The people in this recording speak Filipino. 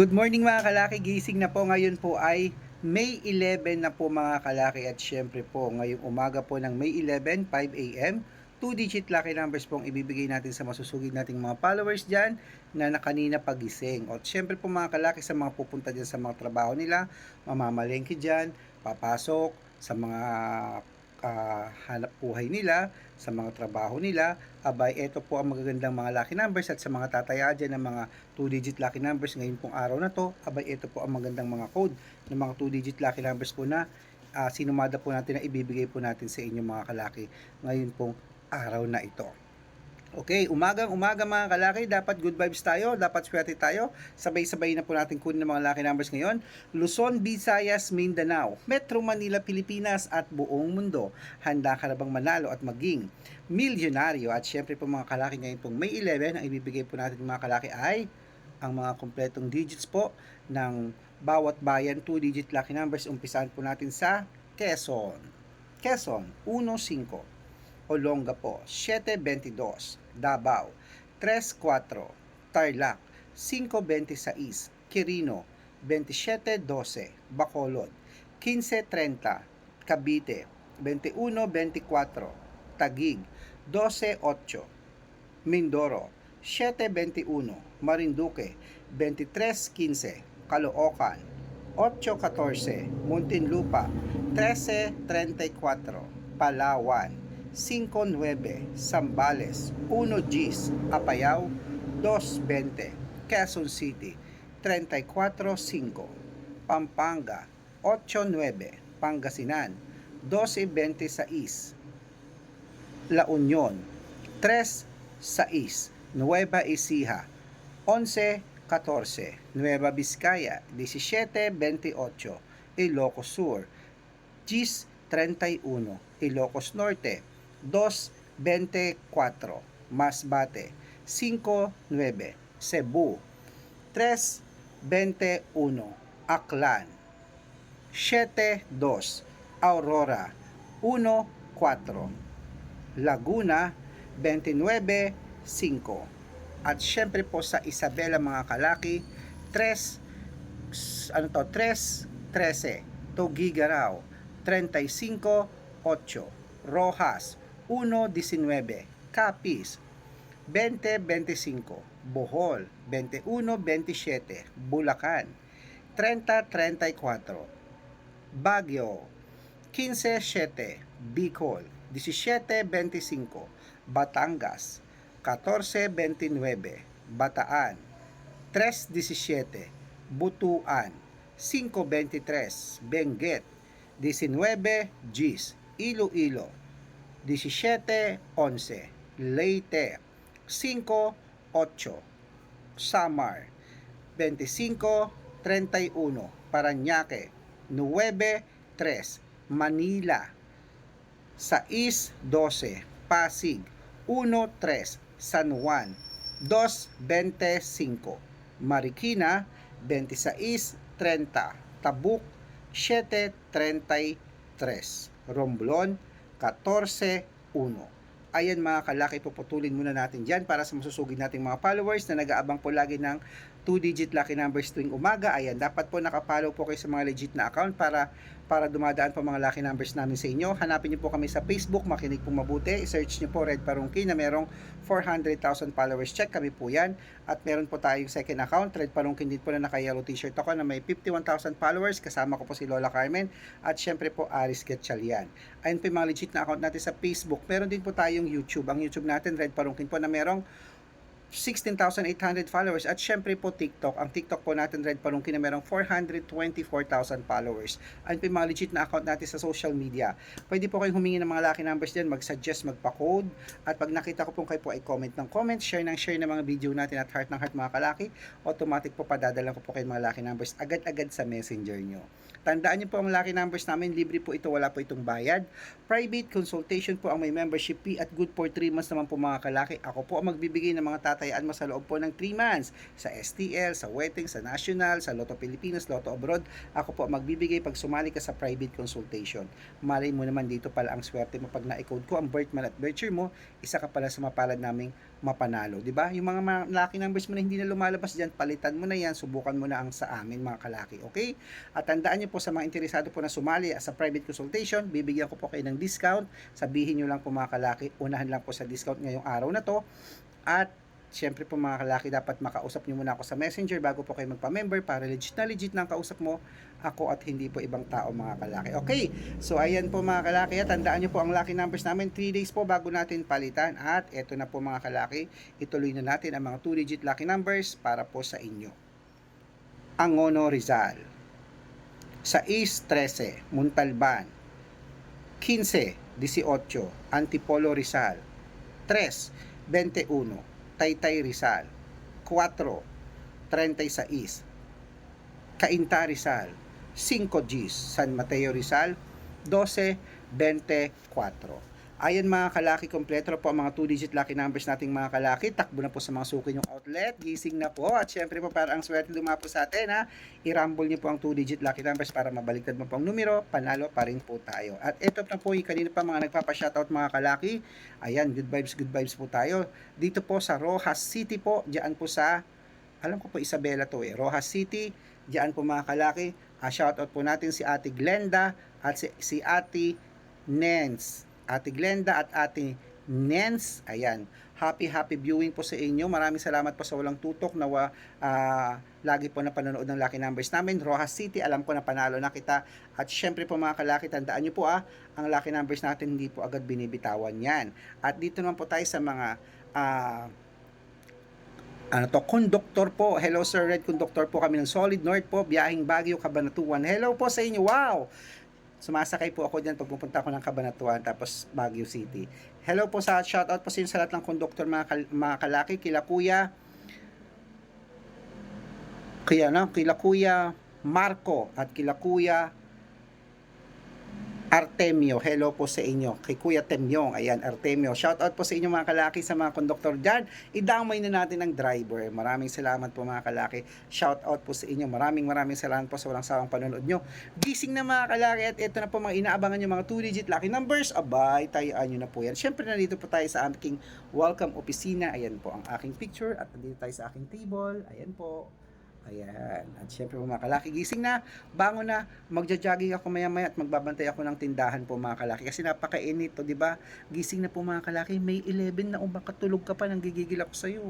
Good morning mga kalaki, gising na po ngayon po ay May 11 na po mga kalaki at syempre po ngayong umaga po ng May 11, 5 a.m. 2-digit lucky numbers pong ibibigay natin sa masusugid nating mga followers dyan na nakanina pagising. At syempre po mga kalaki sa mga pupunta dyan sa mga trabaho nila, mamamalengke dyan, papasok sa mga ah, hanap buhay nila, sa mga trabaho nila, abay, ito po ang magagandang mga lucky numbers at sa mga tataya dyan ng mga 2-digit lucky numbers ngayon pong araw na to, abay, ito po ang magandang mga code ng mga 2-digit lucky numbers po na ah, sinumada po natin na ibibigay po natin sa inyo mga kalaki ngayon pong araw na ito. Okay, umagang umaga mga kalaki, dapat good vibes tayo, dapat swerte tayo. Sabay-sabay na po natin kunin ng mga lucky numbers ngayon. Luzon, Visayas, Mindanao, Metro Manila, Pilipinas at buong mundo. Handa ka na bang manalo at maging milyonaryo? At syempre po mga kalaki ngayon pong May 11, ang ibibigay po natin mga kalaki ay ang mga kompletong digits po ng bawat bayan 2-digit lucky numbers. Umpisahan po natin sa Quezon. Quezon, 1-5. Olongapo, 7.22, Davao, 3.4, Tarlac, 5.26, Quirino, 27.12, Bacolod, 15.30, Cavite, 21.24, Tagig, 12.8, Mindoro, 7.21, Marinduque, 23.15, Caloocan, 8.14, Muntinlupa, 13.34, Palawan, 5.9, Zambales, 1 Gs, Apayao, 2.20, Quezon City, 34.5, Pampanga, 8.9, Pangasinan, 12.26, La Union, 3.6, Nueva Ecija, 11.14, Nueva Vizcaya, 17.28, Ilocos Sur, Gis 31, Ilocos Norte, 2.24, Masbate, 5.9, Cebu, 3.21, Aklan, 7.2, Aurora, 1.4, Laguna, 29.5. At syempre po sa Isabela mga kalaki, 3 ano to, 3.13, Tugigaraw, 35.8, Rojas, 1.19, Capiz, 20.25, Bohol, 21.27, Bulacan, 30.34, Baguio, 15.7, Bicol, 17.25, Batangas, 14.29, Bataan, 3.17, Butuan, 5.23, Benguet, 19 Gs, Iloilo, 17-11, Leyte, 5-8, Samar, 25-31, Paranaque, 9-3, Manila, 6-12, Pasig, 1-3, San Juan, 2-25, Marikina, 26-30, Tabuk, 7.33. Romblon, 14.1. Ayan mga kalaki, puputulin muna natin dyan para sa masusugid nating mga followers na nag-aabang po lagi ng 2-digit lucky numbers tuwing umaga. Ayan, dapat po nakapollow po kayo sa mga legit na account para para dumadaan po mga lucky numbers namin sa inyo. Hanapin niyo po kami sa Facebook, makinig po mabuti. I-search niyo po Red Parungki na merong 400,000 followers. Check kami po yan. At meron po tayong second account, Red Parungkin din po na naka-yellow t-shirt ako na may 51,000 followers. Kasama ko po si Lola Carmen at syempre po Aris Getchalian. Ayun po yung mga legit na account natin sa Facebook. Meron din po tayong YouTube. Ang YouTube natin, Red Parungkin po na merong 16,800 followers at syempre po TikTok. Ang TikTok po natin Red Palungkin na merong 424,000 followers. Ang legit na account natin sa social media. Pwede po kayong humingi ng mga lucky numbers dyan, mag-suggest, magpa-code. At pag nakita ko po kayo po ay comment ng comment, share ng share ng mga video natin at heart ng heart mga kalaki, automatic po padadala ko po kayo mga lucky numbers agad-agad sa messenger nyo. Tandaan niyo po ang lucky numbers namin, libre po ito, wala po itong bayad. Private consultation po ang may membership fee at good for 3 months naman po mga kalaki. Ako po ang magbibigay ng mga tatayaan mo sa loob po ng 3 months sa STL, sa Wedding, sa National, sa Lotto Pilipinas, Lotto Abroad. Ako po magbibigay pag sumali ka sa private consultation. Malay mo naman dito pala ang swerte mo pag na-code ko ang birth month at birth year mo, isa ka pala sa mapalad naming mapanalo, 'di ba? Yung mga lucky numbers mo na hindi na lumalabas diyan, palitan mo na 'yan, subukan mo na ang sa amin mga kalaki, okay? At tandaan niyo po sa mga interesado po na sumali sa private consultation, bibigyan ko po kayo ng discount. Sabihin niyo lang po mga kalaki, unahan lang po sa discount ngayong araw na to. At Siyempre po mga kalaki, dapat makausap niyo muna ako sa messenger bago po kayo magpa-member para legit na legit na ang kausap mo ako at hindi po ibang tao mga kalaki. Okay, so ayan po mga kalaki, tandaan niyo po ang lucky numbers namin 3 days po bago natin palitan at eto na po mga kalaki, ituloy na natin ang mga 2 digit lucky numbers para po sa inyo. Angono Rizal 6, 13, Muntalban 15, 18, Antipolo Rizal 3, 21, Taytay Rizal. 4, 36, Cainta Rizal. 5 Gs, San Mateo Rizal. 12, 24. Ayan mga kalaki, kompleto po ang mga 2-digit lucky numbers nating mga kalaki. Takbo na po sa mga suki yung outlet. Gising na po. At syempre po para ang swerte lumapo sa atin ha. I-rumble niyo po ang 2-digit lucky numbers para mabaliktad mo po ang numero. Panalo pa rin po tayo. At ito na po yung kanina pa mga nagpapa-shoutout mga kalaki. Ayan, good vibes, good vibes po tayo. Dito po sa Rojas City po. Diyan po sa, alam ko po Isabela to eh. Rojas City. Diyan po mga kalaki. Uh, shoutout po natin si Ate Glenda at si, si Ate Nens. Ate Glenda at Ate Nens. Ayan. Happy, happy viewing po sa inyo. Maraming salamat po sa walang tutok na uh, lagi po na panonood ng lucky numbers namin. Rojas City, alam ko na panalo na kita. At syempre po mga kalaki, tandaan nyo po ah, ang lucky numbers natin hindi po agad binibitawan yan. At dito naman po tayo sa mga uh, ano to, conductor po. Hello Sir Red, conductor po kami ng Solid North po, biyahing Baguio, Cabanatuan. Hello po sa inyo. Wow! Sumasakay po ako dyan pag pupunta ako ng Cabanatuan tapos Baguio City. Hello po sa shoutout po sa inyo lahat ng conductor mga, kal- mga kalaki, kila kuya, kaya no, kila kuya Marco at kila kuya Artemio. Hello po sa inyo. Kay Kuya Temyong. Ayan, Artemio. Shout out po sa inyo mga kalaki sa mga konduktor dyan. Idamay na natin ang driver. Maraming salamat po mga kalaki. Shout out po sa inyo. Maraming maraming salamat po sa walang sawang panonood nyo. Gising na mga kalaki at ito na po mga inaabangan nyo mga 2-digit lucky numbers. Abay, tayaan nyo na po yan. Siyempre nandito po tayo sa aking welcome opisina. Ayan po ang aking picture at nandito tayo sa aking table. Ayan po. Ayan. At syempre po mga kalaki, gising na, bangon na, magja-jogging ako maya-maya at magbabantay ako ng tindahan po mga kalaki. Kasi napakainit to, di ba? Gising na po mga kalaki, May 11 na, umakatulog ka pa, nang gigigil ako sa'yo.